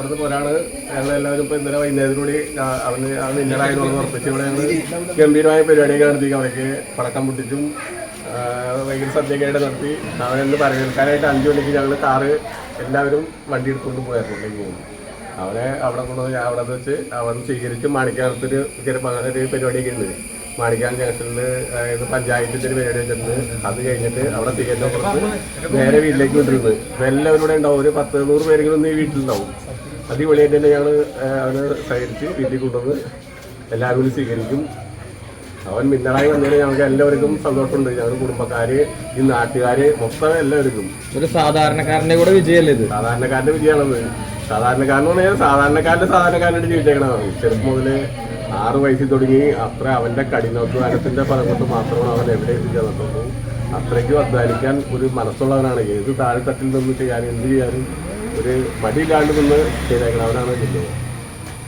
അവിടുന്ന് ഒരാൾ ഞങ്ങൾ എല്ലാവരും ഇപ്പൊ ഇന്നലെ വൈകുന്നേരത്തോടെ അവന് അവൻ ഇന്നലായതുകൊണ്ട് ഉറപ്പിച്ച് ഇവിടെ ഞങ്ങൾ ഗംഭീരമായ പരിപാടിയൊക്കെ നടത്തി. അവിടേക്ക് പടക്കം പൊട്ടിച്ചും ഭയങ്കര വൈകിട്ട് സദ്യയൊക്കെ ആയിട്ട് നടത്തി അവനെന്ന് പറയൽക്കാരായിട്ട് അഞ്ച് മണിക്ക് ഞങ്ങൾ കാറ് എല്ലാവരും വണ്ടി എടുത്തുകൊണ്ട് പോയായിരുന്നു പോകും പോകുന്നു. അവനെ അവിടെ കൊണ്ടുപോയി അവിടെ വെച്ച് അവൻ സ്വീകരിച്ച് മാണിക്കാനത്തൊരു ഒരു പരിപാടിയൊക്കെ ഉണ്ട്. മാണിക്കാൻ ജംഗ്ഷനിൽ അതായത് പഞ്ചായത്തിന്റെ ഒരു പരിപാടി വെച്ചിട്ടുണ്ട്. അത് കഴിഞ്ഞിട്ട് അവിടെ തികഞ്ഞ പുറത്ത് നേരെ വീട്ടിലേക്ക് വിട്ടിരുന്നത് എല്ലാവരും ഇവിടെ ഉണ്ടാവും. ഒരു പത്ത് നൂറ് പേരെങ്കിലും ഈ വീട്ടിലുണ്ടാവും. അടിപൊളിയായിട്ട് തന്നെ ഞങ്ങൾ അവന് സഹകരിച്ച് വീട്ടിൽ കൊണ്ടുവന്ന് എല്ലാവരും കൂടി സ്വീകരിക്കും. അവൻ മിന്നറായി വന്നതിന് ഞങ്ങൾക്ക് എല്ലാവർക്കും സന്തോഷമുണ്ട്. ഞങ്ങളുടെ കുടുംബക്കാര് ഈ നാട്ടുകാര് മൊത്തം എല്ലാവർക്കും. ഒരു സാധാരണക്കാരന്റെ കൂടെ വിജയമല്ലേ ഇത്? സാധാരണക്കാരന്റെ വിജയമാണത്. സാധാരണക്കാരൻ പറഞ്ഞാൽ സാധാരണക്കാരന്റെ സാധാരണക്കാരനായിട്ട് ജീവിച്ചേക്കണതാണ് ചെറുപ്പം മുതൽ ആറ് വയസ്സിൽ തുടങ്ങി അത്ര അവന്റെ കഠിനാധ്വാനത്തിന്റെ ഫലം കൊണ്ട് മാത്രമാണ് അവൻ എവിടെ എത്തിച്ചേർന്നിട്ടുള്ളൂ അത്രയ്ക്കും അധ്വാനിക്കാൻ ഒരു മനസ്സുള്ളവനാണ്. ഏത് താഴെത്തട്ടിൽ നിന്ന് ചെയ്യാനും എന്ത് ചെയ്യാനും ഒരു മടിയില്ലാണ്ട് നിന്ന് ചെയ്തേക്കണവനാണ് ജില്ലയിൽ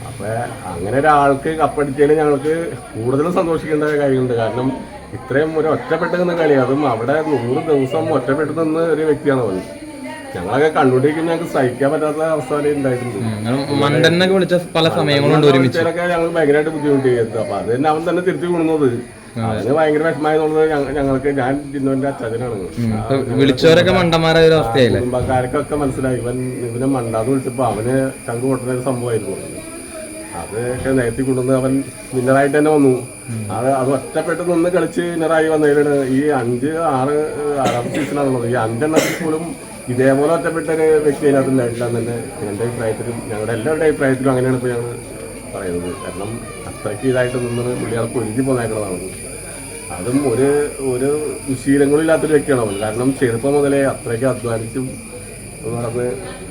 അപ്പൊ അങ്ങനെ ഒരാൾക്ക് കപ്പടിച്ചതിന് ഞങ്ങൾക്ക് കൂടുതലും സന്തോഷിക്കേണ്ട കാര്യമുണ്ട്. കാരണം ഇത്രയും ഒരു ഒറ്റപ്പെട്ട് നിന്ന കളി അതും അവിടെ നൂറ് ദിവസം ഒറ്റപ്പെട്ട് നിന്ന് ഒരു വ്യക്തിയാണ് അവൻ. ഞങ്ങളൊക്കെ കണ്ടുകൊണ്ടിരിക്കുന്ന ഞങ്ങൾക്ക് സഹിക്കാൻ പറ്റാത്ത അവസ്ഥ വരെ ഉണ്ടായിട്ടുണ്ട്. വിളിച്ച പല സമയങ്ങളുണ്ട് ഒരുമിച്ച് ഞങ്ങൾ ഭയങ്കരമായിട്ട് ബുദ്ധിമുട്ടി അപ്പൊ അത് തന്നെ അവൻ തന്നെ തിരുത്തി കൊണ്ടുവന്നത്. അതിന് ഭയങ്കര വിഷമമായതുകൊണ്ട് ഞങ്ങൾക്ക് ഞാൻ ജിന്നുവിന്റെ അച്ഛനാണ്. വിളിച്ചവരൊക്കെ മണ്ടന്മാരായ ഒരു അവസ്ഥയായില്ലേ കുടുംബക്കാർക്കൊക്കെ മനസ്സിലായി. ഇവൻ ഇവനെ മണ്ടാന്ന് വിളിച്ചപ്പോ അവന് ചങ്ക് പൊട്ടുന്ന ഒരു സംഭവമായിരുന്നു. അതൊക്കെ നേരത്തി കൊണ്ടുവന്ന് അവൻ വിന്നറായിട്ട് തന്നെ വന്നു. അത് അത് ഒറ്റപ്പെട്ട് നിന്ന് കളിച്ച് വിന്നറായി വന്നതിലാണ് ഈ അഞ്ച് ആറ് ആറാം സീസണാണുള്ളത് ഈ അഞ്ചെണ്ണത്തിൽ പോലും ഇതേപോലെ ഒറ്റപ്പെട്ട ഒരു വ്യക്തി അതിനകത്ത് ഉണ്ടായിട്ടില്ല എന്ന് എന്റെ അഭിപ്രായത്തിലും ഞങ്ങളുടെ എല്ലാവരുടെ അഭിപ്രായത്തിലും അങ്ങനെയാണ് ഇപ്പോൾ ഞങ്ങൾ പറയുന്നത്. കാരണം അത്രയ്ക്ക് ഇതായിട്ട് നിന്ന് പുള്ളിയാൾക്ക് ഒരുക്കി പോന്നേക്കണതാണ്. അതും ഒരു ഒരു ശീലങ്ങളില്ലാത്തൊരു വ്യക്തിയാണ് അവൻ. കാരണം ചെറുപ്പം മുതലേ അത്രയ്ക്ക് അധ്വാനിച്ചും നടന്ന്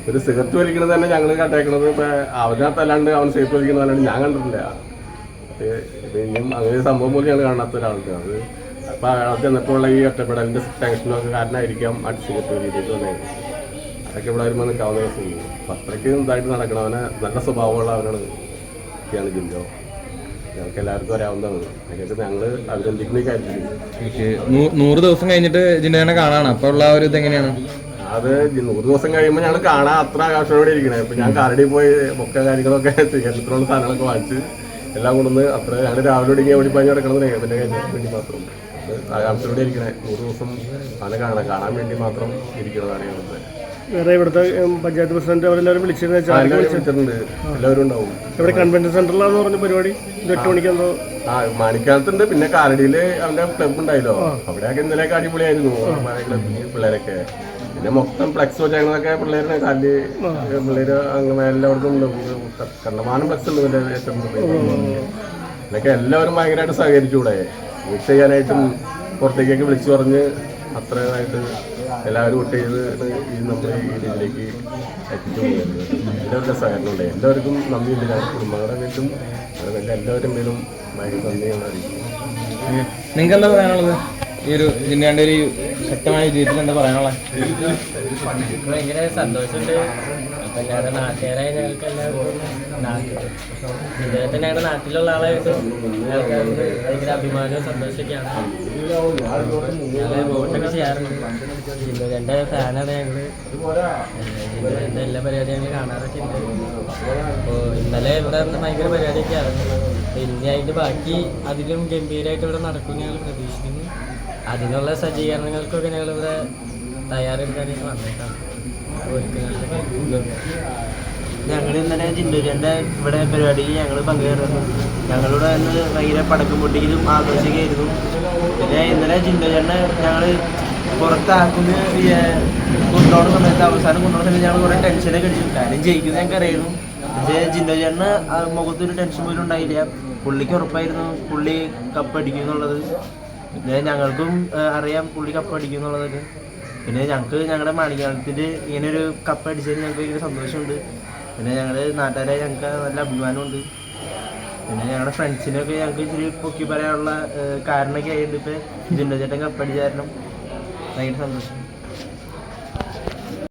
ഒരു സിഗരറ്റ് വലിക്കുന്നത് തന്നെ ഞങ്ങൾ കണ്ടേക്കണത് അവനകത്തല്ലാണ്ട് അവൻ സിഗരറ്റ് വലിക്കുന്നതല്ലാണ്ട് ഞാൻ കണ്ടിട്ടില്ല. ഇനിയും അങ്ങനെ സംഭവം പോലും ഞങ്ങൾ കാണാത്ത ഒരാളുണ്ട്. അത് അപ്പൊ അയാൾ എന്നിട്ടുള്ള ഈ ഒറ്റപ്പെടലിന്റെ ടെൻഷനും ഒക്കെ കാരണമായിരിക്കാം ആ സിഗരറ്റ് വലിയിട്ട് തന്നെ. അതൊക്കെ ഇവിടെ വരുമ്പോൾ നിൽക്കാവുന്ന അപ്പൊ അത്രയ്ക്ക് ഇതായിട്ട് നടക്കണം അവനെ നല്ല സ്വഭാവമുള്ള അവനാണ്. ഒക്കെയാണ് ജില്ലോ ഞങ്ങൾക്ക് എല്ലാവർക്കും അറിയാവുന്നതാണ്. അതിനൊക്കെ ഞങ്ങൾ അഭിനന്ദിക്കുന്ന കാര്യത്തിൽ നൂറ് ദിവസം കഴിഞ്ഞിട്ട് ജിന്നേനെ കാണാണ്. അപ്പൊ ഉള്ള ഒരു ഇത് എങ്ങനെയാണ്? അത് നൂറ് ദിവസം കഴിയുമ്പോൾ ഞങ്ങൾ കാണാൻ അത്ര ആകാശത്തോടെ ഇരിക്കണേ. ഇപ്പൊ ഞാൻ കാരടി പോയി മൊക്ക കാര്യങ്ങളൊക്കെ ചെയ്യാനുള്ള സാധനങ്ങളൊക്കെ വാങ്ങിച്ച് എല്ലാം കൊണ്ടുവന്ന് അത്ര ഞങ്ങൾ രാവിലെ ഒടുങ്ങി ഓടി പഞ്ഞ് കിടക്കുന്നത് പിന്നെ വേണ്ടി മാത്രം. ആകാംക്ഷയോടെ ഇരിക്കണേ. നൂറ് ദിവസം സാധനം കാണാൻ കാണാൻ വേണ്ടി മാത്രം ഇരിക്കുന്നതാണ് ഞങ്ങൾക്ക് വേറെ ഇവിടുത്തെ പഞ്ചായത്ത് പ്രസിഡന്റ് അവരെല്ലാവരും വിളിച്ചിരുന്ന വിളിച്ചിട്ടുണ്ട്. എല്ലാവരും ഉണ്ടാവും. ഇവിടെ കൺവെൻഷൻ സെന്ററിലാന്ന് പറഞ്ഞ പരിപാടി? എട്ട് മണിക്ക് മണിക്കാലത്തുണ്ട് ആ മാണിക്കാലത്തുണ്ട്. പിന്നെ കാലടിയിൽ അവന്റെ ക്ലബ് ഉണ്ടായില്ലോ. അവിടെയൊക്കെ ഇന്നലെയൊക്കെ അടിപൊളിയായിരുന്നു. ക്ലബിൽ പിള്ളേരൊക്കെ. പിന്നെ മൊത്തം ഫ്ലക്സ് വെച്ചേക്കുന്നതൊക്കെ പിള്ളേരുടെ കാലി പിള്ളേര് അങ്ങനെ എല്ലാവർക്കും. കണ്ടമാനം ഫ്ലക്സ് ഉണ്ട്. ഇതൊക്കെ എല്ലാവരും ഭയങ്കരമായിട്ട് സഹകരിച്ചൂടെ വോട്ട് ചെയ്യാനായിട്ടും പുറത്തേക്കൊക്കെ വിളിച്ചു പറഞ്ഞ് അത്രയായിട്ട് എല്ലാവരും വോട്ട് ചെയ്ത് ഈ നമ്മുടെ ഈ എത്തിച്ചു എല്ലാവരുടെ സഹകരണം ഉണ്ട് എല്ലാവർക്കും നന്ദിയുണ്ട് ഞാൻ കുടുംബങ്ങളുടെ വീട്ടും അതുപോലെ എല്ലാവരും പേരും ഭയങ്കര നന്ദിയാണ് അറിയിക്കുന്നത് നിങ്ങൾക്ക് എന്താ പറയാനുള്ളത്? ഈ ഒരു ജിന്നേന്റെ ഒരു ശക്തമായ ജീവിതത്തിൽ എന്താ പറയാനുള്ളത് ഭയങ്കര സന്തോഷമുണ്ട്? നാട്ടുകാരായ ഞങ്ങൾക്ക് എല്ലാവർക്കും ഞങ്ങളുടെ നാട്ടിലുള്ള ആളായിട്ട് ഭയങ്കര അഭിമാനവും സന്തോഷമൊക്കെയാണ്. വോട്ടൊക്കെ ചെയ്യാറുണ്ട്. ജിന്നുവിന്റെ ഫാനാണ് ഞങ്ങൾ ജിന്നുവിന്റെ എല്ലാ പരിപാടിയും ഞങ്ങൾ കാണാറൊക്കെ ഉണ്ട്. അപ്പോൾ ഇന്നലെ ഇവിടെ നിന്ന് ഭയങ്കര പരിപാടിയൊക്കെ ആയിരുന്നു. അതിന്റെ ബാക്കി അതിലും ഗംഭീരമായിട്ട് ഇവിടെ നടക്കുമെന്ന് ഞങ്ങൾ പ്രതീക്ഷിക്കുന്നു. അതിനുള്ള സജ്ജീകരണങ്ങൾക്കൊക്കെ ഞങ്ങളിവിടെ തയ്യാറെടുക്കാനായിട്ട് ഒരുക്കങ്ങളിലൊക്കെ ഞങ്ങൾ ഇന്നലെ ജിൻഡുജന്റെ ഇവിടെ പരിപാടിയിൽ ഞങ്ങൾ പങ്കുചേർന്നു ഞങ്ങളിവിടെ നിന്ന് ഭയങ്കര പടക്കം പൊട്ടിക്കലും ആഘോഷിക്കുകയായിരുന്നു. പിന്നെ ഇന്നലെ ജിൻഡുജനെ ഞങ്ങൾ പുറത്താക്കുന്ന കൊണ്ടുപോകുന്ന സമയത്ത് അവസാനം കൊണ്ടുപോകുന്ന സമയത്ത് ഞങ്ങൾ കുറേ ടെൻഷനൊക്കെ അടിച്ചു. കാര്യം ജയിക്കുന്നത് ഞങ്ങൾക്ക് അറിയുന്നു പക്ഷേ ജിൻഡോചേട്ടന് മുഖത്തൊരു ടെൻഷൻ പോലും ഉണ്ടായില്ല. പുള്ളിക്ക് ഉറപ്പായിരുന്നു. പുള്ളി കപ്പടിക്കും എന്നുള്ളത്. പിന്നെ ഞങ്ങൾക്കും അറിയാം പുള്ളി കപ്പ് അടിക്കും എന്നുള്ളതൊക്കെ പിന്നെ ഞങ്ങൾക്ക് ഞങ്ങളുടെ മാണിക്കാലത്തിൽ ഇങ്ങനെ ഒരു കപ്പ് അടിച്ചതിന് ഞങ്ങൾക്ക് ഭയങ്കര സന്തോഷമുണ്ട്. പിന്നെ ഞങ്ങൾ നാട്ടുകാരെ ഞങ്ങൾക്ക് നല്ല അഭിമാനമുണ്ട്. പിന്നെ ഞങ്ങളുടെ ഫ്രണ്ട്സിനൊക്കെ ഞങ്ങൾക്ക് ഇച്ചിരി പൊക്കി പറയാനുള്ള കാരണമൊക്കെ ആയിട്ടുണ്ട്. ഇപ്പം ജിൻഡോ ചേട്ടൻ കപ്പ് അടിച്ച കാരണം ഭയങ്കര സന്തോഷം.